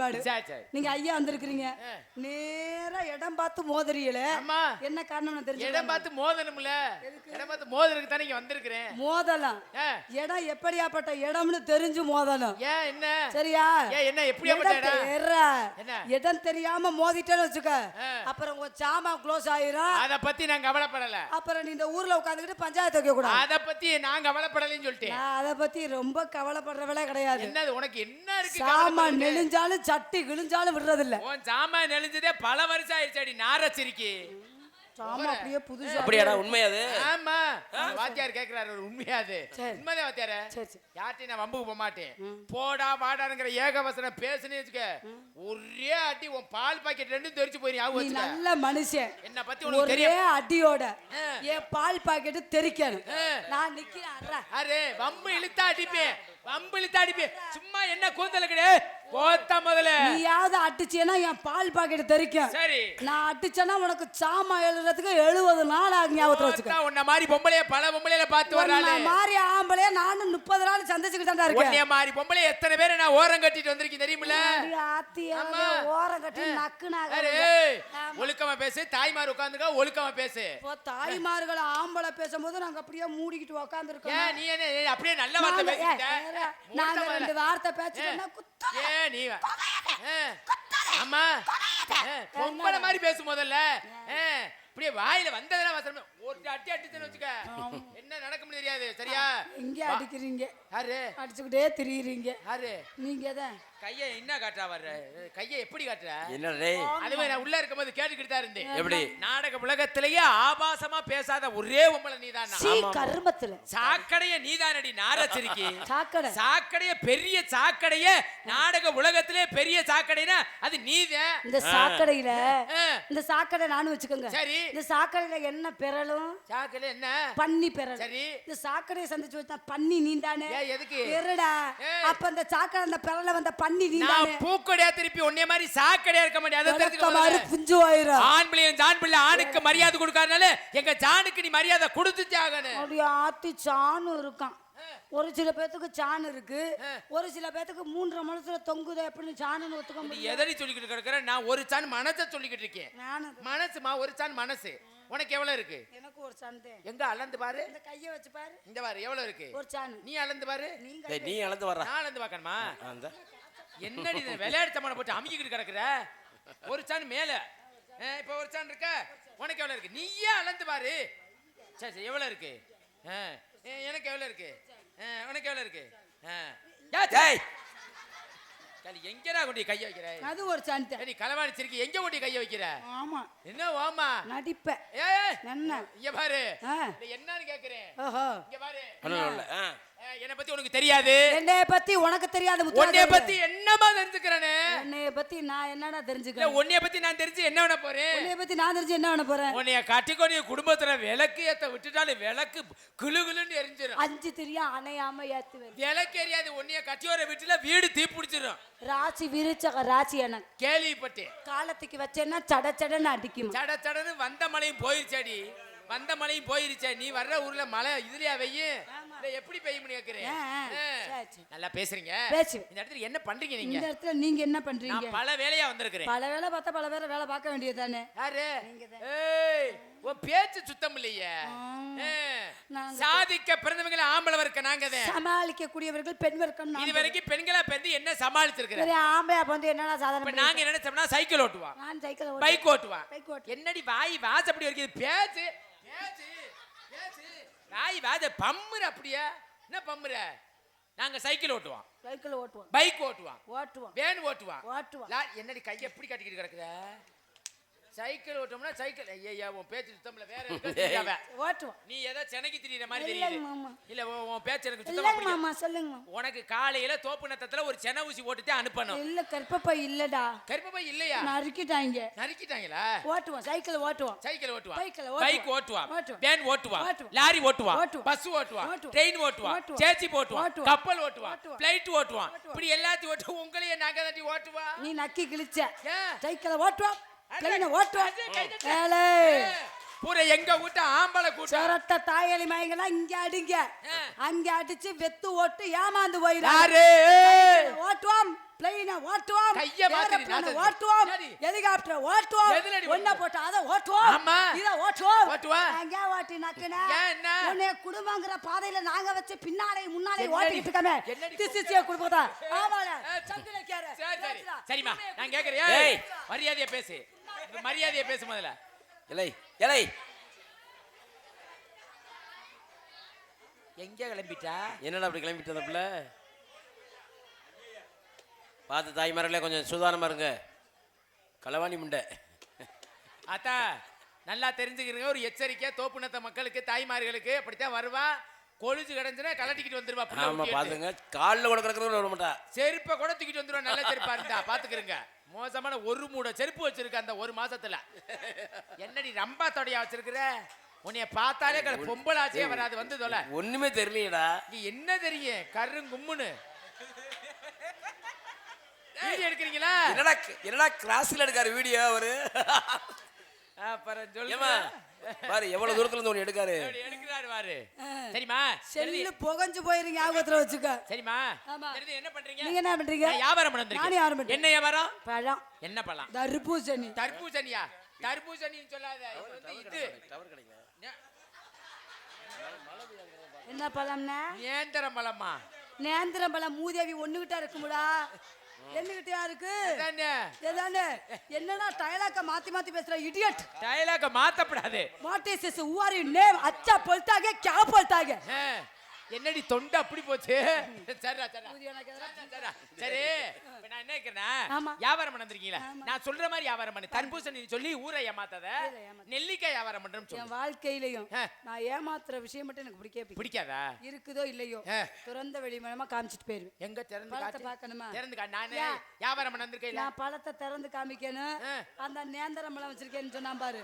பண்பாடு நீங்க ஐயா வந்திருக்கிறீங்க. நேரா இடம் பார்த்து அம்மா. என்ன காரணம் தெரிஞ்சு இடம் பார்த்து மோதணும்ல. இடம் பார்த்து மோதலுக்கு தானே இங்க வந்திருக்கிறேன். மோதலாம். இடம் எப்படியாப்பட்ட இடம்னு தெரிஞ்சு மோதலாம் ஏன் என்ன? சரியா? என்ன எப்படியாப்பட்ட இடம் தெரியாம மோதிட்டேன்னு வச்சுக்க. அப்புறம் உங்க சாமான் க்ளோஸ் ஆயிரும். அத பத்தி நான் கவலைப்படல. அப்புறம் நீ இந்த ஊர்ல உட்காந்துக்கிட்டு பஞ்சாயத்து வைக்க கூடாது. அத பத்தி நான் கவலைப்படலைன்னு சொல்லிட்டேன். அதை பத்தி ரொம்ப கவலைப்படுறவளே கிடையாது. என்னது உனக்கு என்ன இருக்கு கவலைப்படுறதுக்கு? நெளிஞ்சாலும் சட்டி கிழிஞ்சாலும் விடுறதில்ல. உன் சாமான் நெளிஞ்சதே பல வருஷம் ஆயிடுச்சாடி நாரச்சிரிக்கி சாமான் அப்படியே புதுசா அப்படியாடா உண்மை அது? ஆமா. வாத்தியார் கேக்குறாரு ஒரு உண்மையாது சரி. உண்மைதான் வாத்தியார? சரி சரி. யார்ட்டையும் நான் வம்புக்கு போக மாட்டேன். போடா வாடாங்கிற ஏகவசனம் பேசுனே வச்சுக்க. ஒரே அடி உன் பால் பாக்கெட் ரெண்டும் தெரிச்சு போய் நீ நல்ல மனுஷன். என்ன பத்தி உனக்கு ஒரே அடியோட. என் பால் பாக்கெட்டு தெரிக்கணும். நான் நிக்கிறேன். அரே வம்பு இழுத்தா அடிப்பேன். வம்பு இழுத்தா அடிப்பேன். சும்மா என்ன கூந்தல கிடையாது போத்தா முதல்ல. நீயாவது அடிச்சேன்னா என் பால் பாக்கெட்டு தெரிக்கும் சரி. நான் அடிச்சேன்னா உனக்கு சாமா எழுதுறதுக்கு எழுபது நாள் ஆகும் ஞாபகத்துல வச்சுக்க. உன்ன மாதிரி பொம்பளைய பல பொம்பளையில பார்த்து உன்னை மாதிரி ஆம்பளைய நானும் முப்பது நாள் சந்திச்சுக்கிட்டு தான் இருக்கேன். உன்னைய மாதிரி பொம்பளை எத்தனை பேரை நான் ஓரம் கட்டிட்டு வந்திருக்கேன் ஆத்தியாவே ஆமா. ஓரம் கட்டி நக்குனாக. ஒழுக்கமா பேசு தாய்மார் உட்காந்துக்க ஒழுக்கமா பேசு. தாய்மார்களை ஆம்பளை பேசும்போது நாங்க அப்படியே மூடிக்கிட்டு உட்காந்துருக்கோம் ஏன் நீ என்ன அப்படியே நல்ல வார்த்தை பேசிட்ட நாங்க ரெண்டு வார்த்தை பேசிட்டோம்னா குத்த நீ அம்மா. ஏ, பொம்பளை மாதிரி பேசு முதல்ல இப்படியே வாயில வந்ததெல்லாம் வசனம் ஒரு அட்டி அடிச்சுன்னு வச்சுக்க. என்ன நடக்கும் தெரியாது சரியா? இங்க அடிக்கிறீங்க. யாரு? அடிச்சுக்கிட்டே திரியுறீங்க. யாரு? நீங்க தான். கைய என்ன காட்டுறா வர்ற? கைய எப்படி காட்டுற? என்ன டேய். அதுவே நான் உள்ள இருக்கும்போது கேட்டுக்கிட்டு தான் இருந்தேன். எப்படி? நாடக உலகத்திலேயே ஆபாசமா பேசாத ஒரே பொம்பளை நீதான்? சீ கருமத்துல. சாக்கடைய நீதானடி நாரச்சிரிக்கி சாக்கடை. சாக்கடைய பெரிய சாக்கடைய நாடக உலகத்திலே பெரிய சாக்கடைனா அது நீதான் இந்த சாக்கடையில. இந்த சாக்கடை நானும் வச்சுக்கோங்க. சரி. இந்த சாக்கடையில என்ன பெறலும். சாக்கடை என்ன? பன்னி பெறலும். சரி. இந்த சாக்கடையை சந்திச்சு வச்சா பன்னி நீந்தானே? எதுக்கு? ஏய். அப்ப அந்த சாக்கடை அந்த பெறல வந்த பன்னி நான் நீந்தானே? பூக்கடையா திருப்பி உன்னைய மாதிரி சாக்கடையா இருக்க மாட்டேன். அதை தெரிஞ்சுக்க மாதிரி. புஞ்சு ஆயிரும் ஆண் பிள்ளையும் ஜான் பிள்ளை ஆணுக்கு மரியாதை கொடுக்காதனால எங்க ஜானுக்கு நீ மரியாதை கொடுத்துட்டே ஆகணும். அப்படியே ஆத்தி சாணு இருக்கான். ஒரு சில பேத்துக்கு சாணு இருக்கு. ஒரு சில பேத்துக்கு மூன்றரை மனசுல தொங்குது அப்படின்னு சாணுன்னு ஒத்துக்க முடியும் எதடி சொல்லிக்கிட்டு கிடக்குற? நான் ஒரு சான் மனசை சொல்லிக்கிட்டு இருக்கேன். மனசுமா? ஒரு சான் மனசு. உனக்கு எவ்வளவு இருக்கு? எனக்கு ஒரு சண்டை எங்க அளந்து பாரு. இந்த கையை வச்சு பாரு. இந்த பாரு எவ்வளவு இருக்கு? ஒரு சாணு. நீ அளந்து பாரு. நீ அளந்து வர்ற. நான் அளந்து பார்க்கணுமா அந்த. என்னடி இது விளையாட்டு சாமான போட்டு அமுக்கிக்கிட்டு கிடக்குற? ஒரு சான் மேல. இப்ப ஒரு சான் இருக்க? உனக்கு எவ்வளவு இருக்கு? நீயே அளந்து பாரு. சரி சரி எவ்வளவு இருக்கு? ஆ, ஏ, எனக்கு எவ்வளவு இருக்கு? ஆ, உனக்கு எவ்வளவு இருக்கு? ஆ. யா, சே. டேய் சரி, எங்கடா கொண்டு கைய வைக்கிற? அது ஒரு நீ களவாணி சிரிக்கி எங்க கொண்டு கைய வைக்கிற? ஆமா. என்ன ஓமா? நடிப்ப. ஏய் என்ன இங்க பாரு. என்னன்னு கேக்குறேன். ஓஹோ. இங்க பாரு. என்னை பத்தி உனக்கு தெரியாது. என்னைய பத்தி உனக்கு தெரியாத உன்னைய பத்தி என்னமா தெரிஞ்சுக்கிறேனே என்னைய பத்தி நான் என்னடா தெரிஞ்சுக்கிறேன்? உன்னைய பத்தி நான் தெரிஞ்சு என்ன பண்ண போறேன்? உன்னைய பத்தி நான் தெரிஞ்சு என்ன பண்ண போறேன்? உன்னைய கட்டிக்கொண்டு குடும்பத்துல விளக்கு ஏத்த விட்டுட்டாலும் விளக்கு குளு குளுன்னு எரிஞ்சிடும் அஞ்சு திரியா அணையாம ஏத்துவேன். விளக்கு எரியாது உன்னைய கட்டியோர வீட்டுல வீடு தீப்பிடிச்சிடும் ராசி விரிச்சக ராசி எனக்கு கேள்விப்பட்டேன். காலத்துக்கு வச்சேன்னா சட சடன்னு அடிக்கும். சட சடன்னு வந்த மழையும் போயிருச்சாடி. வந்த மழையும் போயிருச்சே. நீ வர்ற ஊர்ல மழை இதுலயா வெய்யும் எப்படி பெய்யும்னு கேக்குறேன். நல்லா பேசுறீங்க. பேசுவேன். இந்த இடத்துல என்ன பண்றீங்க நீங்க? இந்த இடத்துல நீங்க என்ன பண்றீங்க? பல வேலையா வந்திருக்கிறேன். பல வேலை பார்த்தா பல பேரை வேலை பார்க்க வேண்டியது தானே. யாரு ஏய் உன் பேச்சு சுத்தம் இல்லையே. சாதிக்க பிறந்தவங்கள ஆம்பளை இருக்க நாங்க சமாளிக்க கூடியவர்கள் பெண் வர்க்கம் இது வரைக்கும் பெண்களா பிறந்து என்ன சமாளிச்சிருக்கிற? சரி ஆம்பளை வந்து என்னடா சாதாரண நாங்க என்ன நினைச்சோம்னா சைக்கிள் ஓட்டுவா? நான் சைக்கிள் பைக் ஓட்டுவா? என்னடி வாய் வாசப்படி வரைக்கும் பேச்சு பேச்சு பேச்சு. வாய் வாத பம்முற அப்படியே. என்ன பம்முற? நாங்க சைக்கிள் ஓட்டுவோம். சைக்கிள் ஓட்டுவோம். பைக் ஓட்டுவோம். ஓட்டுவோம். வேன் ஓட்டுவோம். லா- என்னடி கையை எப்படி கட்டிக்கிட்டு கிடக்குற? சைக்கிள் ஓட்டோம்னா சைக்கிள் ஐயா உன் பேச்சு சுத்தம்ல வேற. ஓட்டுவோம் நீ ஏதோ செனக்கி திரியிற மாதிரி மாமா. இல்ல உன் உன் பேச்சு எனக்கு சுத்தமா. மாமா சொல்லுங்க. உனக்கு காலையில தோப்பு நத்தத்துல ஒரு சென ஊசி போட்டுட்டு அனுப்பணும் இல்ல கற்பப்பை இல்லடா கருப்பை இல்லையா நறுக்கிட்டாங்க நறுக்கிட்டாங்களா ஓட்டுவோம் சைக்கிள் ஓட்டுவோம் சைக்கிள் ஓட்டுவான் ஓட்டுவான். பைக் ஓட்டுவான். வேன் ஓட்டுவான். லாரி ஓட்டுவான். பஸ் ஓட்டுவான். ட்ரெயின் ஓட்டுவான். சேச்சி ஓட்டுவான். கப்பல் ஓட்டுவான். பிளைட் ஓட்டுவான். இப்படி எல்லாத்தையும் ஓட்டு உங்களையே நாங்க தாண்டி ஓட்டுவா நீ நக்கி கிழிச்ச? சைக்கிளை பிளைனை ஓட்டுவோம் பூரா எங்க கூட்டம் ஆம்பளை கூட்டம். சிரத்த தாயலி மயங்கெல்லாம் இங்க அடிங்க. அங்க அடிச்சு வெத்து ஓட்டு ஏமாந்து போயிடாரு ஓட்டுவோம் பிளைன ஓட்டுவோம் ஏரோப்ளேன ஓட்டுவோம் ஹெலிகாப்டர் ஓட்டுவோம் ஒன்ன போட்டு அதை ஓட்டுவோம் இதை ஓட்டுவோம். எங்கே ஓட்டி நக்குனே? உன்னை குடும்பங்கிற பாதையில நாங்க வச்சு பின்னாலே முன்னாலே ஓட்டிட்டு இருக்கமே. திசிசிய குடும்பத்தை ஆமால சந்திரக்கேர சரிமா நான் கேக்குறேன். மரியாதையை பேசு. மரியாதையா பேசு முதல்ல. இலை இலை. எங்க கிளம்பிட்டா? என்னடா அப்படி கிளம்பிட்டு பிள்ளை? பார்த்து தாய்மார்களே கொஞ்சம் சுதாரணமா இருங்க. களவாணி முண்டை. அத்தா நல்லா தெரிஞ்சுக்கிறீங்க ஒரு எச்சரிக்கை தோப்புனத்த மக்களுக்கு தாய்மார்களுக்கு அப்படித்தான் வருவா. கொழுச்சு கிடந்துனா கலட்டிக்கிட்டு வந்துருவா ஆமா. பாத்துங்க. காலில் கூட கிடக்கிறவங்க விட மாட்டா செருப்பை கூட தூக்கிட்டு வந்துருவா நல்ல செருப்பா இருந்தா. பாத்துக்கிறங்க. மோசமான ஒரு மூட செருப்பு வச்சிருக்க அந்த ஒரு மாசத்துல. என்னடி ரம்பா தொடையா வச்சிருக்கிற? உன்னைய பார்த்தாலே கட பொம்பளாச்சே வராது வந்து தொலை. ஒண்ணுமே தெரியலையேடா. நீ என்ன தெரியும்? கருங்கும்முன்னு வீடியோ எடுக்கிறீங்களா? என்னடா என்னடா கிராஸ்ல எடுக்காரு வீடியோ அவரு? பாரு எவ்வளவு தூரத்துல இருந்து எடுக்காரு? எடுக்கிறாரு பாரு. சரிம்மா செல்லு புகஞ்சு போயிருங்க ஞாபகத்துல வச்சுக்க. என்ன பண்றீங்க? நீங்க என்ன பண்றீங்க? நான் வியாபாரம் பண்ண நானும் வியாபாரம் வந்திருக்கேன் பண்றேன். என்ன வியாபாரம்? பழம். என்ன பழம்? தர்பூசணி. தர்பூசணியா? தர்பூசணின்னு சொல்லாத. இது வந்து இது. என்ன பழம்னா? நேந்திரம் பழம்மா. நேந்திரம் பழம். மூதேவி ஒண்ணுகிட்டா இருக்குமுடா. என்னகிட்டயா இருக்கு? என்னன்னா டயலாக்க மாத்தி மாத்தி பேசுற இடியட் டயலாக்க மாத்தப்படாது. வாட் இஸ் இஸ் அச்சா பொல்தாக கே பொல்தாக என்னடி தொண்ட அப்படி போச்சு? சரி. சரி. நான் என்ன கேக்குறேன்னா, ஆமா. வியாபாரம் பண்ண வந்திருக்கீங்களா? நான் சொல்ற மாதிரி வியாபாரம் பண்ணு. தர்பூசணி சொல்லி ஊரை ஏமாத்தாத. நெல்லிக்காய் வியாபாரம் பண்றேன்னு சொல்லு. என் வாழ்க்கையிலையும். நான் ஏமாத்துற விஷயம் மட்டும் எனக்கு பிடிக்கவே பிடிக்காதா. இருக்குதோ இல்லையோ. திறந்த வெளி மூலமா காமிச்சிட்டு போயிருவேன். எங்க திறந்து பழத்தை காட்டு பார்க்கணுமா? திறந்து கா நானே? வியாபாரம் பண்ண வந்திருக்கேன் நான் பழத்தை திறந்து காமிக்கணும். அந்த நேந்திரம் பழம் வச்சிருக்கேன்னு சொன்னான் பாரு.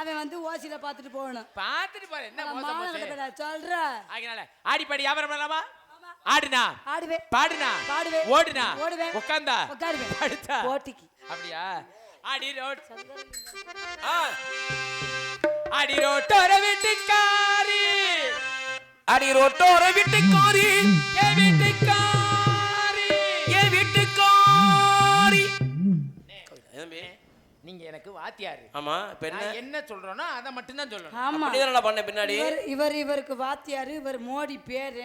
அவன் வந்து ஓசியில பாத்துட்டு போகணும். பாத்துட்டு பாரு என்ன சொல்ற. ஆகினால ஆடி பாடி வியாபாரம் பண்ணலாமா? ஆடுனா? ஆடுவேன். பாடுனா? பாடுவேன். ஓடுனா? ஓடுவேன். உட்காந்தா உட்காருவேன் படுத்தா? போட்டிக்கு. அப்படியா? ஆடி ரோட். ஆ, ஆடி ரோட்டோர வீட்டுக்காரி. அடி ரோட்டோர வீட்டுக்காரி. நீங்க எனக்கு வாத்தியாரு ஆமா இப்ப என்ன நான் என்ன சொல்றேனோ அதை மட்டும் தான் சொல்லணும் ஆமா அப்படிதானடா பண்ண பின்னாடி இவர் இவர் இவருக்கு வாத்தியாரு இவர் மோடி பேரு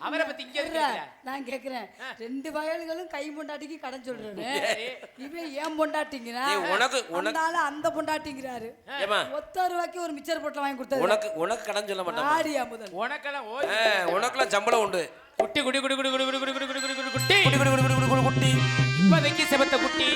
அவரை பத்தி இங்க நான் கேக்குறேன் ரெண்டு வயல்களும் கை பொண்டாட்டிக்கு கடன் சொல்றாரு சரி. இவன் ஏன் பொண்டாட்டிங்கிறா உனக்கு உனக்கு அந்த பொண்டாட்டிங்கிறாரு ஒத்த ரூபாய்க்கு ஒரு மிச்சர் பொட்டலம் வாங்கி கொடுத்தாரு உனக்கு உனக்கு கடன் சொல்ல மாட்டான் ஆடியா முதல் உனக்கெல்லாம் ஓ உனக்குலாம் சம்பளம் உண்டு குட்டி குடி குடி குடி குடி குடி குடி குடி குடி குடி குட்டி குட்டி குட்டி குட்டி குட்டி குட்டி குட்டி இப்போதைக்கு செவத்த குட்டி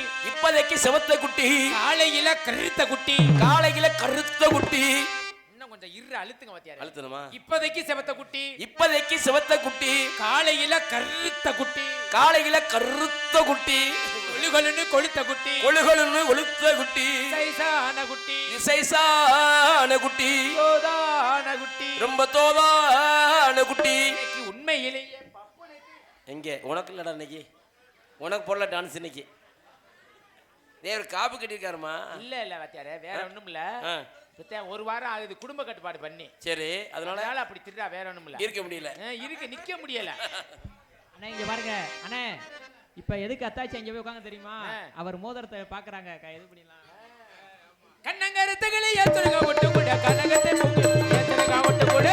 இப்போதைக்கு செவத்த குட்டி. காலையில கருத்த குட்டி. காலையில கருத்த குட்டி. இன்னும் கொஞ்சம் இரு அழுத்துங்க வாத்தியாரு அழுத்தணுமா? இப்போதைக்கு செவத்த குட்டி. இப்போதைக்கு செவத்த குட்டி. காலையில கருத்த குட்டி. காலையில கருத்த குட்டி. கொழுகொழுன்னு கொளுத்த குட்டி. கொழுகொழுன்னு ஒழுத்த குட்டி. சைசான குட்டி. இசைசான குட்டி. சோதான குட்டி. ரொம்ப தோதான குட்டி. உண்மையிலேயே எங்க? உனக்கு இல்லடா இன்னைக்கு. உனக்கு போடல டான்ஸ் இன்னைக்கு. ஒரு காப்பு கட்டியிருக்காருமா? இல்ல இல்ல வாத்தியாரே வேற ஒண்ணும் இல்ல ஒரு வாரம் ஆகுது குடும்ப கட்டுப்பாடு பண்ணி. சரி அதனால? அப்படி திருடா வேற ஒண்ணும் இல்ல இருக்க முடியல. இருக்கு நிக்க முடியல. அண்ணே இங்க பாருங்க. அண்ணே இப்ப எதுக்கு அத்தாச்சி அங்க போய் உட்காந்து தெரியுமா. அவர் மோதிரத்தை பாக்குறாங்க க- இது பண்ணிடலாம். கண்ணங்கருத்துகளை ஏத்துருங்க ஒட்டு கூட பொங்கு ஏத்துருங்க ஒட்டு கூட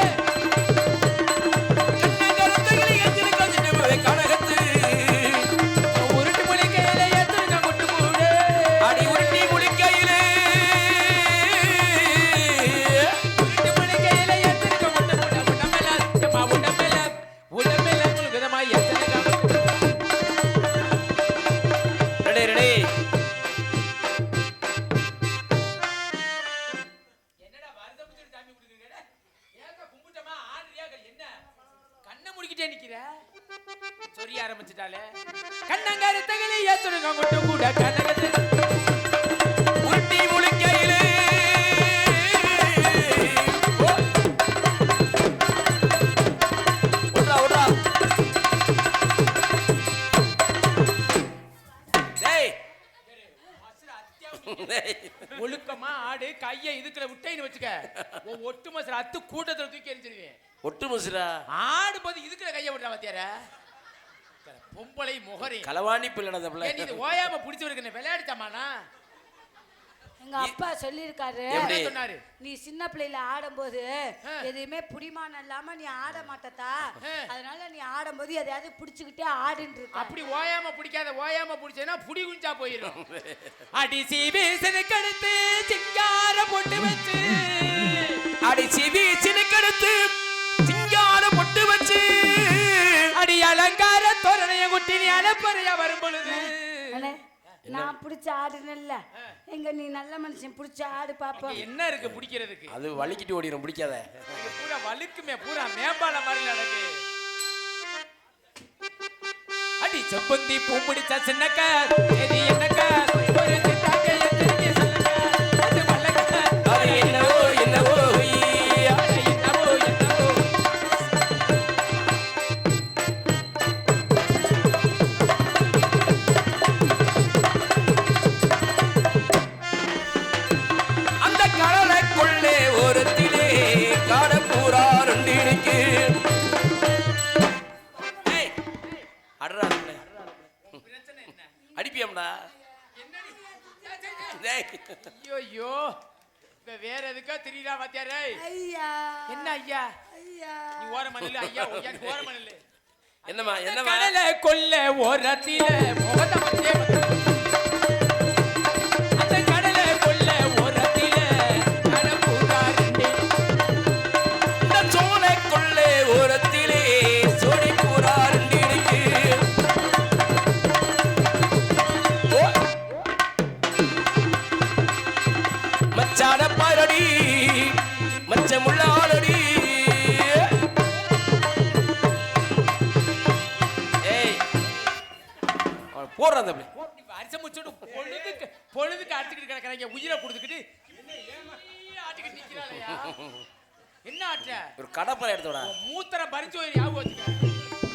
இங்கே நிக்கிற சொரிய ஆரம்பிச்சிட்டாலே. கண்ணங்காரி தகலையே துணுங்க மட்டும் கூட கண்ணகத்தில் மசர அத்து கூட்டத்துல தூக்கி எரிஞ்சிருவேன். ஒட்டு முசுரா? ஆடும்போது இதுக்குள்ள கையை விட்டுறா பாத்தியார? பொம்பளை முகரே. களவாணி பிள்ளை. அந்த பிள்ளை இது ஓயாம புடிச்சவருக்கு விளையாடிச்சாமானா எங்க அப்பா சொல்லியிருக்காரு. சொன்னாரு? நீ சின்ன பிள்ளையில ஆடும்போது. எதுவுமே புடிமானம் இல்லாம நீ ஆட மாட்டதா. அதனால நீ ஆடும்போது எதையாவது புடிச்சுக்கிட்டே ஆடுன்னு இருக்க அப்படி ஓயாம பிடிக்காத ஓயாம பிடிச்சேன்னா புடி குஞ்சா போயிடும் அடி சீவேசனு கடுத்து சிங்கார போட்டு வச்சு அடி சிவி சினுக்கெடுத்து சிங்கார பொட்டு வச்சு அடி அலங்கார தோரணைய குட்டி நீ அலப்பறையா வரும் பொழுது அண்ணே, நான் பிடிச்ச ஆடுனல்ல எங்க நீ நல்ல மனுஷன் பிடிச்ச ஆடு பாப்போம். என்ன இருக்கு பிடிக்கிறதுக்கு? அது வலிக்கிட்டு ஓடிடும் பிடிக்காத. பூரா வழுக்குமே பூரா மேம்பால மாதிரி நடக்கு. அடி செப்பந்தி பூமுடிச்ச சின்னக்கா இது என்னக்கா? பாத்தியாரே? ஐயா. என்ன ஐயா? ஐயா. நீ ஓரமா நில்லு ஐயா ஐயா நீ ஓரமா நில்லு என்னம்மா என்னம்மா? கடல கொல்ல ஓரத்தில முகத்த மத்தியே அரிச முச்சோடு பொழுதுக்கு பொழுதுக்கு அடிச்சுக்கிட்டு கிடக்குறாங்க. உயிரை கொடுத்துக்கிட்டு ஆட்டிக்கிட்டு என்ன ஆட்ட? ஒரு கடப்பரை எடுத்துடா உன் மூத்திரம் பறிச்சு ஞாபகம் வச்சுக்க.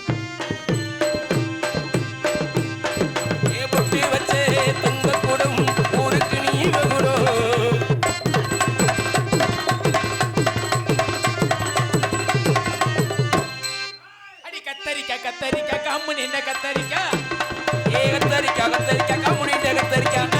கம்முனிட்ட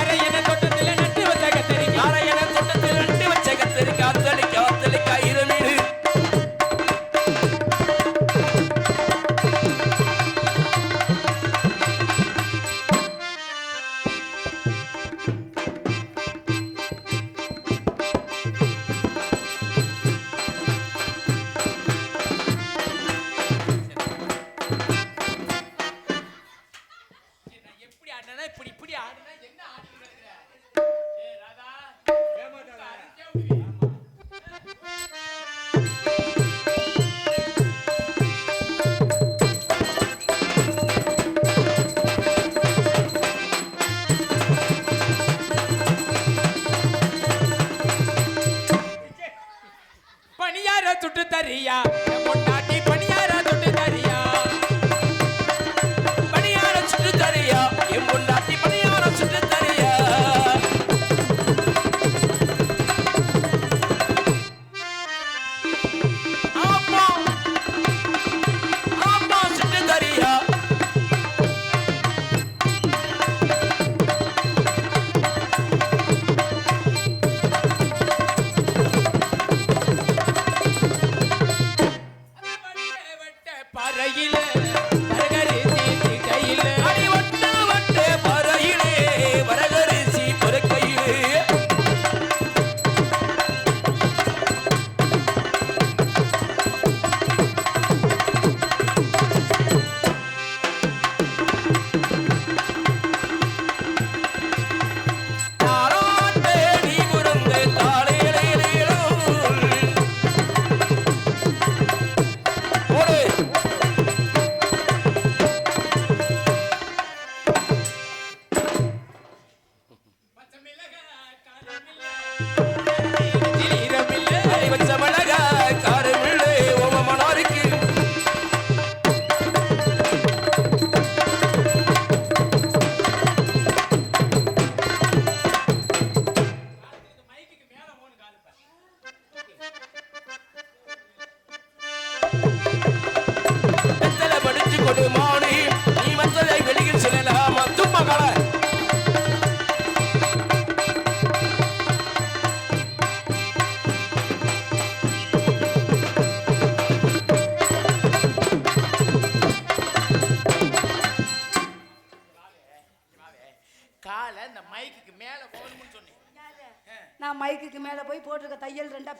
சுட்டு தரியா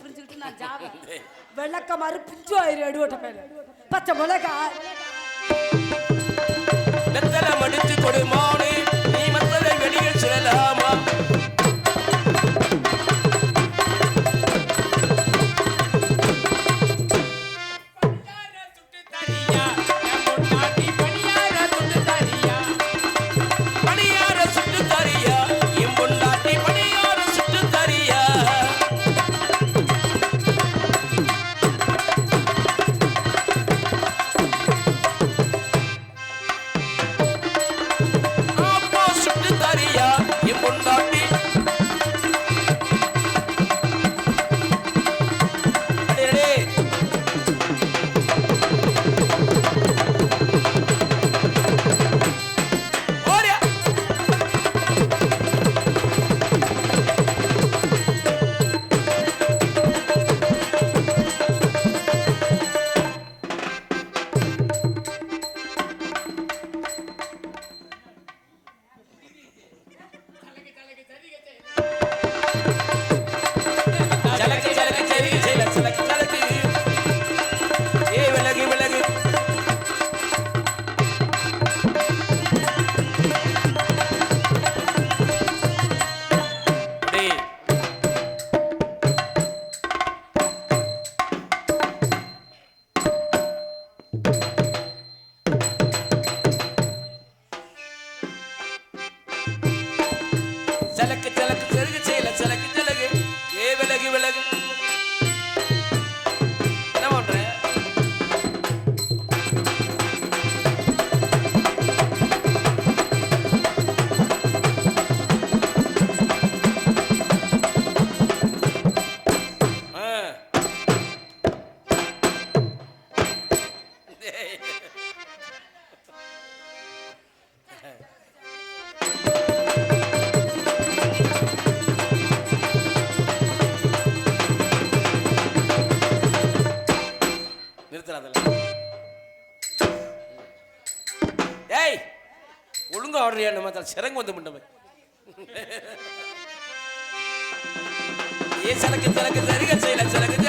பிரிஞ்சுக்கிட்டு நான் ஜாவ. வெள்ளக்க மாதிரி பிஞ்சு ஆயிரு எடுவட்ட பேரு. பச்சை மிளகா மடித்து கொடுமானே. ஆடுறியா சிறங்கு வந்து முண்டமே ஏ சலக்கு சலக்கு சரிக செய்யல சலக்கு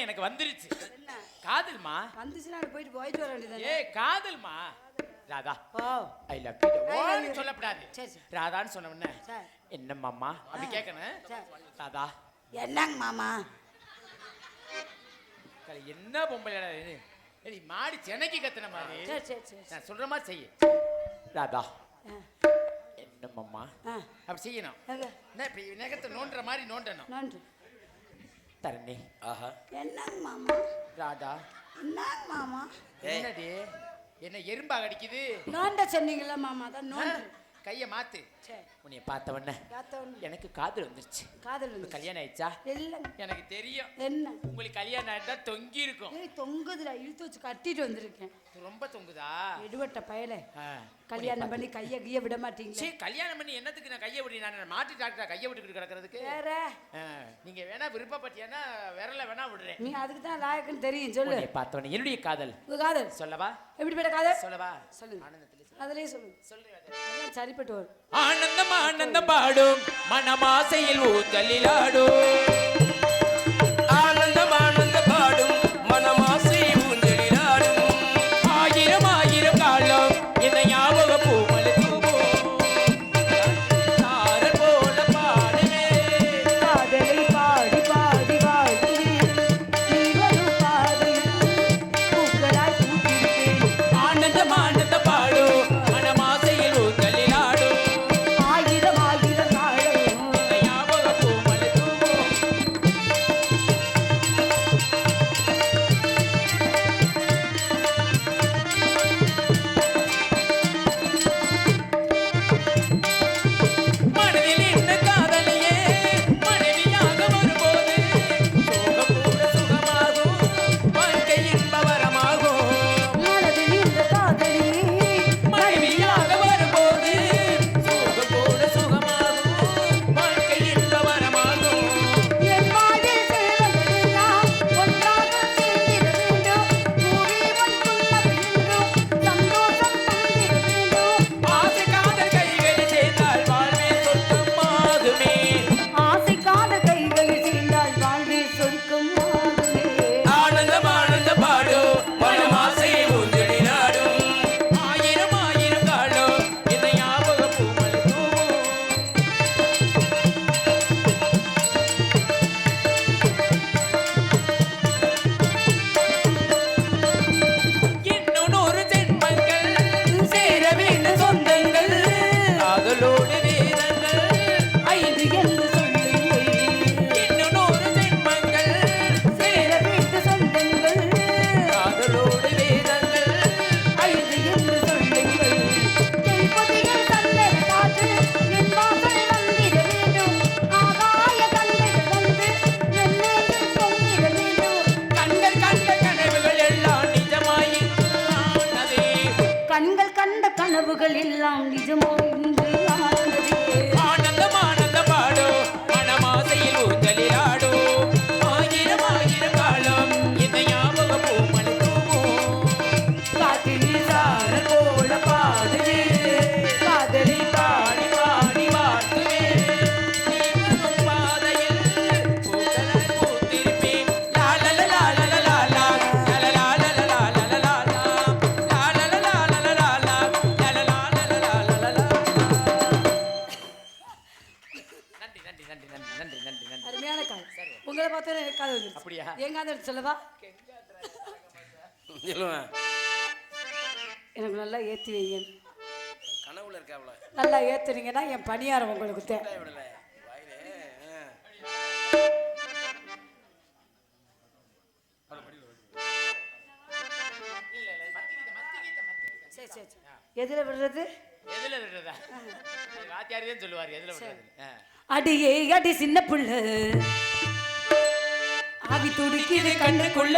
பார்த்தவொடனே எனக்கு வந்துருச்சு. என்ன காதல்மா? வந்துச்சுன்னா போயிட்டு போயிட்டு வர வேண்டியது ஏ காதல்மா? ராதா ஐ லவ் யூ ஓன்னு. சொல்லப்படாது. ராதான்னு சொன்ன உடனே சரி. என்னம்மாம்மா? அப்படி கேட்கணும். ராதா. என்னங்க மாமா? என்ன பொம்பளை இது? மாடி சென்னைக்கு கத்துன மாதிரி. நான் சொல்ற மாதிரி செய்ய. ராதா. ஆ, என்னம்மாம்மா? ஆ, அப்படி செய்யணும்? என்ன இப்படி நெகத்தை நோண்டுற மாதிரி நோண்டணும். தரணி ஆஹா. என்னங்க மாமா? ராதா. என்னங்க மாமா. என்னடி என்ன எறும்பா கடிக்குது நோண்ட சொன்னீங்கல்ல மாமா தான் நோண்டு. கைய மாத்து. உன்னைய பார்த்த உடனே எனக்கு காதல் வந்துருச்சு. காதல் வந்து கல்யாணம் ஆயிடுச்சா? இல்லைங்க எனக்கு தெரியும். என்ன? உங்களுக்கு கல்யாணம் ஆயிட்டா தொங்கி இருக்கும் ஏய் தொங்குதுடா. இழுத்து வச்சு கட்டிட்டு வந்திருக்கேன். ரொம்ப தொங்குதா? எடுவட்ட பயல. ஆ, கல்யாணம் பண்ணி கைய கைய விட மாட்டீங்களே. சீ கல்யாணம் பண்ணி என்னத்துக்கு நான் கையை விடி நான் மாட்டு டாக்டரா கையை விட்டுக்கிட்டு கிடக்கிறதுக்கு? வேற. நீங்க வேணா விருப்பப்பட்டியானா விரல வேணா விடுறேன். நீ அதுக்கு தான் லாயக்குன்னு தெரியும் சொல்லு. பார்த்தவனே என்னுடைய காதல். காதல். சொல்லவா? எப்படிப்பட்ட காதல்? சொல்லவா? சொல்லுங்க. ஆனந்தத்திலே சொல்லு. அதுலயே சொல்லு சொல்றேன் அதான் சரிப்பட்டு வரும். ஆனந்தம் ஆனந்தம் பாடும். மனமாசையில் ஊஞ்சலில் ஆடும். சொல்லுவேன். எனக்கு நல்லா ஏற்றி வைங்க கனவுல இருக்காவல நல்லா ஏத்துறீங்கன்னா என் பணியாரம் உங்களுக்கு தே எதில் விடுறது? எதுல விடுறதா? வாத்தியாரே சொல்லுவார் எதில் விடுறது அடியே அடி சின்ன புள்ள ஆவி துடிக்கிது கண்ணுக்குள்ள.